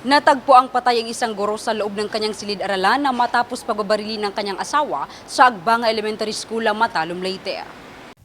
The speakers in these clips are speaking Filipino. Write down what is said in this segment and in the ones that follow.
Natagpo ang patay ang isang guro sa loob ng kanyang silid-aralan na matapos pagbabarili ng kanyang asawa sa Agbanga Elementary School, Matalom, Leyte.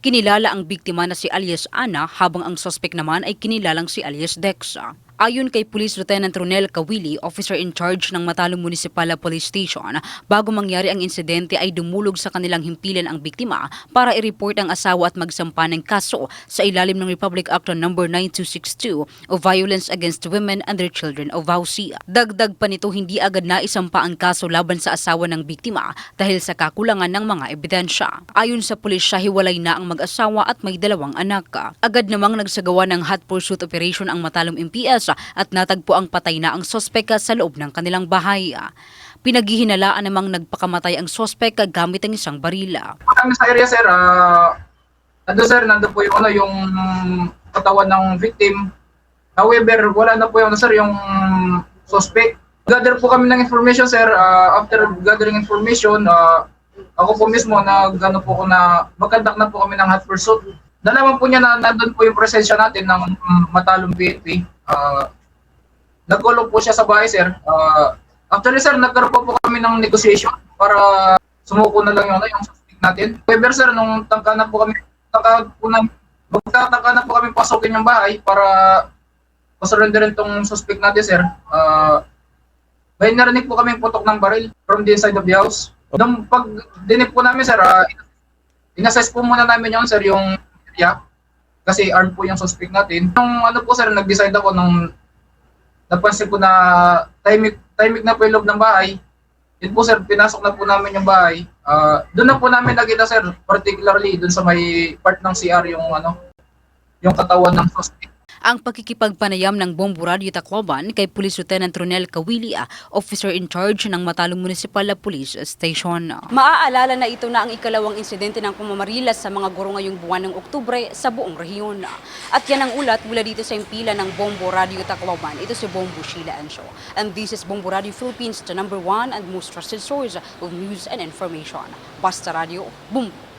Kinilala ang biktima na si alias Ana habang ang suspect naman ay kinilalang si alias Dexa. Ayon kay Police Lieutenant Ronel Kawili, officer in charge ng Matalong Municipal Police Station, bago mangyari ang insidente ay dumulog sa kanilang himpilan ang biktima para i-report ang asawa at magsampa ng kaso sa ilalim ng Republic Act No. 9262 o Violence Against Women and Their Children o VAUSI. Dagdag pa nito hindi agad na isampa ang kaso laban sa asawa ng biktima dahil sa kakulangan ng mga ebidensya. Ayon sa pulisya, hiwalay na ang mag-asawa at may dalawang anak. Agad namang nagsagawa ng hot pursuit operation ang Matalom MPS at natagpo ang patay na ang sospek sa loob ng kanilang bahay. Pinaghihinalaan namang nagpakamatay ang sospek gamit ang isang barila. kami sa area sir, ah nandun sir, nandun po yung ano, yung katawan ng victim. However, wala na po yung ano, sir, yung suspect. Gather po kami ng information sir, Ah, after gathering information, ah, ako po mismo na gano po ko na magkandak na po kami ng hot pursuit. Nalaman po niya na nandun po yung presensya natin ng mm, Matalong PNP. Ah, nagkulong po siya sa bahay sir. Ah, actually sir, nagkaroon po, kami ng negotiation para sumuko na lang yung, ano, yung suspect natin. However sir, nung tangka na po kami, tangka po na, magtatangka na po kami pasukin yung bahay para pasurrenderin tong suspect natin sir. Ah, may narinig po kami putok ng baril from the inside of the house. Nung pag dinig po namin sir, ah, inassess po muna namin yung sir yung area kasi armed po yung suspect natin. Nung ano po sir, nag-decide ako nung napansin ko na timing, timing na po yung loob ng bahay. Yun po sir, pinasok na po namin yung bahay. Ah, doon na po namin nakita sir, particularly doon sa may part ng CR yung ano, yung katawan ng suspect. Ang pagkikipagpanayam ng Bombo Radio Tacloban kay Police Lieutenant Ronel Kawilia, officer in charge ng Matalong Municipal Police Station. Maaalala na ito na ang ikalawang insidente ng pamamarilas sa mga guro ngayong buwan ng Oktubre sa buong rehiyon. At yan ang ulat mula dito sa impila ng Bombo Radio Tacloban. Ito si Bombo Sheila Anso. And this is Bombo Radio Philippines, the number one and most trusted source of news and information. Basta Radio, Bombo!